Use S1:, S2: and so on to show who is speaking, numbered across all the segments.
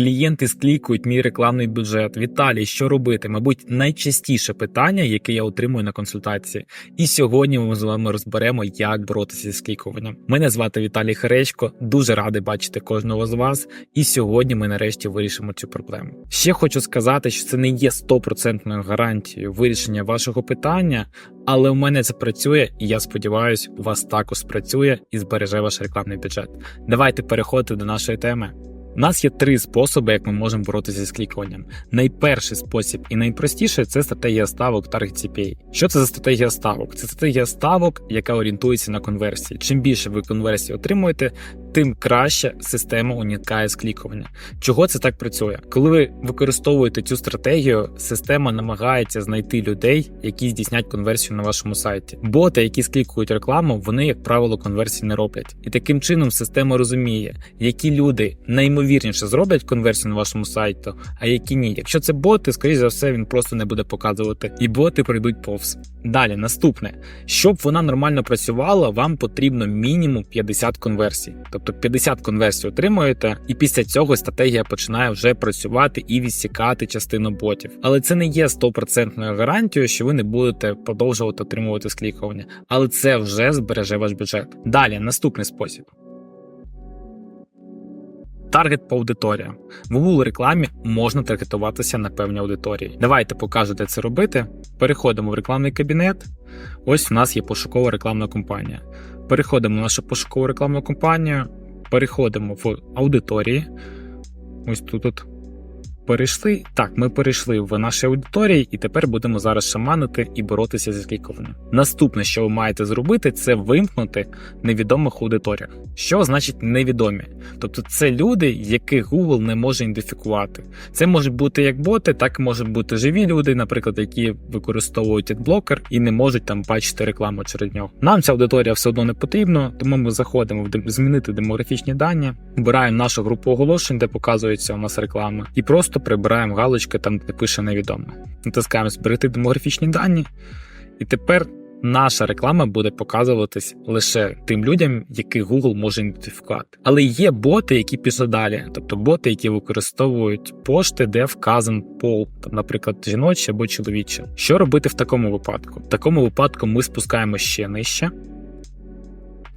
S1: Клієнти склікують мій рекламний бюджет. Віталій, що робити? Мабуть, найчастіше питання, яке я отримую на консультації. І сьогодні ми з вами розберемо, як боротися зі склікуванням. Мене звати Віталій Херечко. Дуже радий бачити кожного з вас. І сьогодні ми нарешті вирішимо цю проблему. Ще хочу сказати, що це не є стопроцентною гарантією вирішення вашого питання, але у мене це працює, і я сподіваюся, у вас також спрацює і збереже ваш рекламний бюджет. Давайте переходити до нашої теми. У нас є три способи, як ми можемо боротися з клікуванням. Найперший спосіб і найпростіший це стратегія ставок Target CPA. Що це за стратегія ставок? Це стратегія ставок, яка орієнтується на конверсії. Чим більше ви конверсії отримуєте, тим краще система уникає склікування. Чого це так працює? Коли ви використовуєте цю стратегію, система намагається знайти людей, які здійснять конверсію на вашому сайті. Боти, які склікують рекламу, вони, як правило, конверсії не роблять. І таким чином система розуміє, які люди наймовірніше зроблять конверсію на вашому сайті, а які ні. Якщо це боти, скоріш за все, він просто не буде показувати, і боти пройдуть повз. Далі, наступне, щоб вона нормально працювала, вам потрібно мінімум 50 конверсій. Тобто 50 конверсій отримуєте, і після цього стратегія починає вже працювати і відсікати частину ботів. Але це не є 100% гарантією, що ви не будете продовжувати отримувати склікування, але це вже збереже ваш бюджет. Далі, наступний спосіб. Таргет по аудиторіям. В Google рекламі можна таргетуватися на певні аудиторії. Давайте покажу, де це робити. Переходимо в рекламний кабінет. Ось у нас є пошукова рекламна кампанія. Переходимо в нашу пошукову рекламну кампанію, переходимо в аудиторії. Ось тут перейшли. Так, ми перейшли в наші аудиторії, і тепер будемо зараз шаманити і боротися зі склікуванням. Наступне, що ви маєте зробити, це вимкнути невідомих аудиторіях. Що значить невідомі? Тобто це люди, яких Google не може ідентифікувати. Це можуть бути як боти, так і можуть бути живі люди, наприклад, які використовують адблокер і не можуть там бачити рекламу через нього. Нам ця аудиторія все одно не потрібна, тому ми заходимо в змінити демографічні дані, обираємо нашу групу оголошень, де показується у нас реклама, і просто прибираємо галочки там, де пише невідомо. Натискаємо зберегти демографічні дані, і тепер. Наша реклама буде показуватись лише тим людям, яких Google може ідентифікувати. Але є боти, які пішли далі, тобто боти, які використовують пошти, де вказан пол, там, наприклад, жіночий або чоловічий. Що робити в такому випадку? В такому випадку ми спускаємо ще нижче.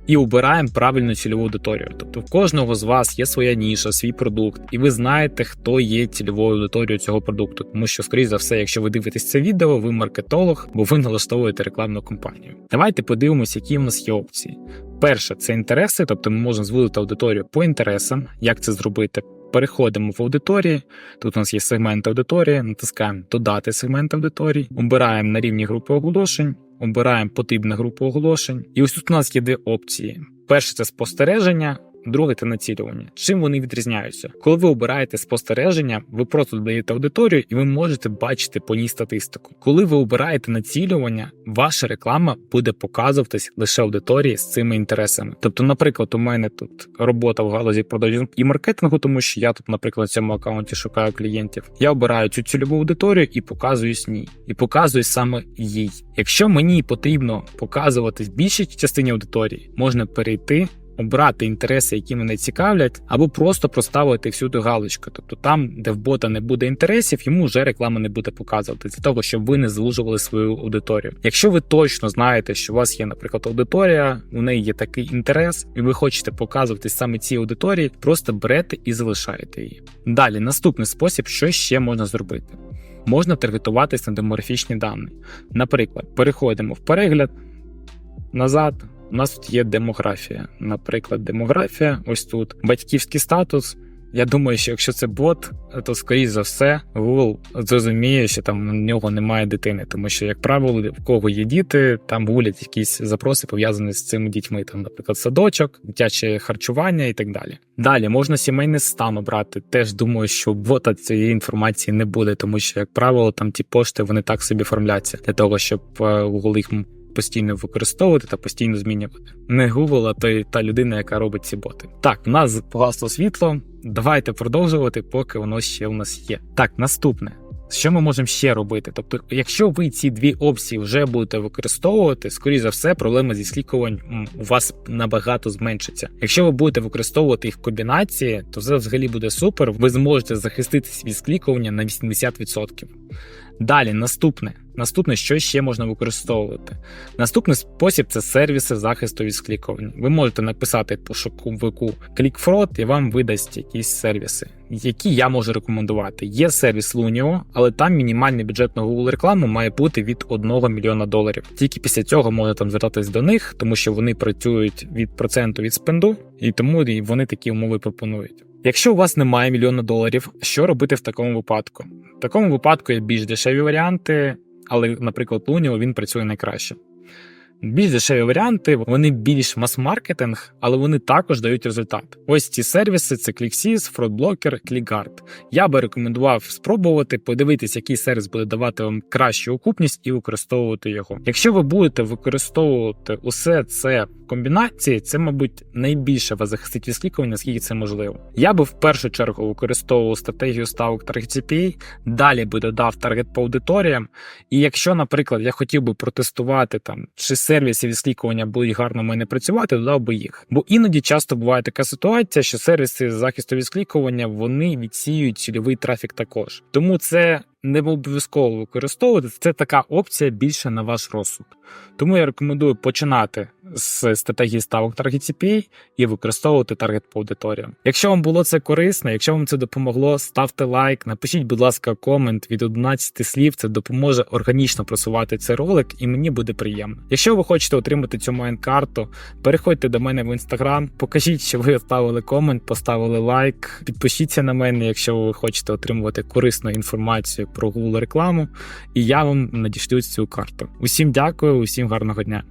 S1: І обираємо правильну цільову аудиторію. Тобто в кожного з вас є своя ніша, свій продукт, і ви знаєте, хто є цільовою аудиторією цього продукту. Тому що, скоріш за все, якщо ви дивитесь це відео, ви маркетолог, бо ви налаштовуєте рекламну кампанію. Давайте подивимося, які в нас є опції. Перше це інтереси, тобто ми можемо зводити аудиторію по інтересам. Як це зробити? Переходимо в аудиторії. Тут у нас є сегмент аудиторії, натискаємо Додати сегмент аудиторії, обираємо на рівні групи оголошень, обираємо потрібну групу оголошень. І ось тут у нас є дві опції: перше це спостереження. Друге це націлювання. Чим вони відрізняються? Коли ви обираєте спостереження, ви просто додаєте аудиторію, і ви можете бачити по ній статистику. Коли ви обираєте націлювання, ваша реклама буде показуватись лише аудиторії з цими інтересами. Тобто, наприклад, у мене тут робота в галузі продажів і маркетингу, тому що я тут, наприклад, в цьому аккаунті шукаю клієнтів. Я обираю цю цільову аудиторію і показую ній. І показую саме їй. Якщо мені потрібно показувати більшій частині аудиторії, можна перейти. Обрати інтереси, які мене цікавлять, або просто проставити всюди галочку. Тобто там, де в бота не буде інтересів, йому вже реклама не буде показувати для того, щоб ви не звужували свою аудиторію. Якщо ви точно знаєте, що у вас є, наприклад, аудиторія, у неї є такий інтерес, і ви хочете показувати саме цій аудиторії, просто берете і залишаєте її. Далі, наступний спосіб, що ще можна зробити. Можна таргетуватись на демографічні дані. Наприклад, переходимо в перегляд назад. У нас тут є демографія. Наприклад, демографія, ось тут батьківський статус. Я думаю, що якщо це бот, то скоріш за все Google зрозуміє, що там у нього немає дитини, тому що, як правило, в кого є діти, там гулять якісь запроси пов'язані з цими дітьми, там, наприклад, садочок, дитяче харчування і так далі. Далі можна сімейний стан обрати. Теж думаю, що бота цієї інформації не буде, тому що, як правило, там ті пошти вони так собі оформляться для того, щоб е, Google їх постійно використовувати та постійно змінювати. Не Google, а той та людина, яка робить ці боти. Так, в нас погасло світло. Давайте продовжувати, поки воно ще у нас є. Так, наступне. Що ми можемо ще робити? Тобто, якщо ви ці дві опції вже будете використовувати, скоріш за все, проблема зі слікувань м, у вас набагато зменшиться. Якщо ви будете використовувати їх в комбінації, то це взагалі буде супер. Ви зможете захиститись від склікування на 80%. Далі, наступне. Наступне, що ще можна використовувати. Наступний спосіб це сервіси захисту від склікування. Ви можете написати пошуковику ClickFraud і вам видасть якісь сервіси, які я можу рекомендувати. Є сервіс Lunio, але там мінімальний бюджет на Google рекламу має бути від 1 мільйона доларів. Тільки після цього можна там звертатись до них, тому що вони працюють від проценту від спенду, і тому вони такі умови пропонують. Якщо у вас немає мільйона доларів, що робити в такому випадку? В такому випадку є більш дешеві варіанти, але, наприклад, Lunio він працює найкраще. Більш дешеві варіанти, вони більш мас-маркетинг, але вони також дають результат. Ось ці сервіси: це ClickSys, FraudBlocker, ClickGuard. Я би рекомендував спробувати подивитись, який сервіс буде давати вам кращу окупність і використовувати його. Якщо ви будете використовувати усе це комбінації, це, мабуть, найбільше вас захистить від склікування, наскільки це можливо. Я би в першу чергу використовував стратегію ставок Target CPA, далі би додав таргет по аудиторіям. І якщо, наприклад, я хотів би протестувати там чи сервіси відслідкування будуть гарно мене працювати, додав би їх. Бо іноді часто буває така ситуація, що сервіси захисту відслідкування вони відсіюють цільовий трафік також. Тому це не обов'язково використовувати. Це така опція більше на ваш розсуд. Тому я рекомендую починати з стратегії ставок Target CPA і використовувати таргет по аудиторіям. Якщо вам було це корисно, якщо вам це допомогло, ставте лайк, напишіть, будь ласка, комент від 11 слів. Це допоможе органічно просувати цей ролик, і мені буде приємно. Якщо ви хочете отримати цю майнкарту, переходьте до мене в інстаграм, покажіть, що ви оставили комент, поставили лайк, підпишіться на мене, якщо ви хочете отримувати корисну інформацію про Google рекламу, і я вам надішлю цю карту. Усім дякую, усім гарного дня.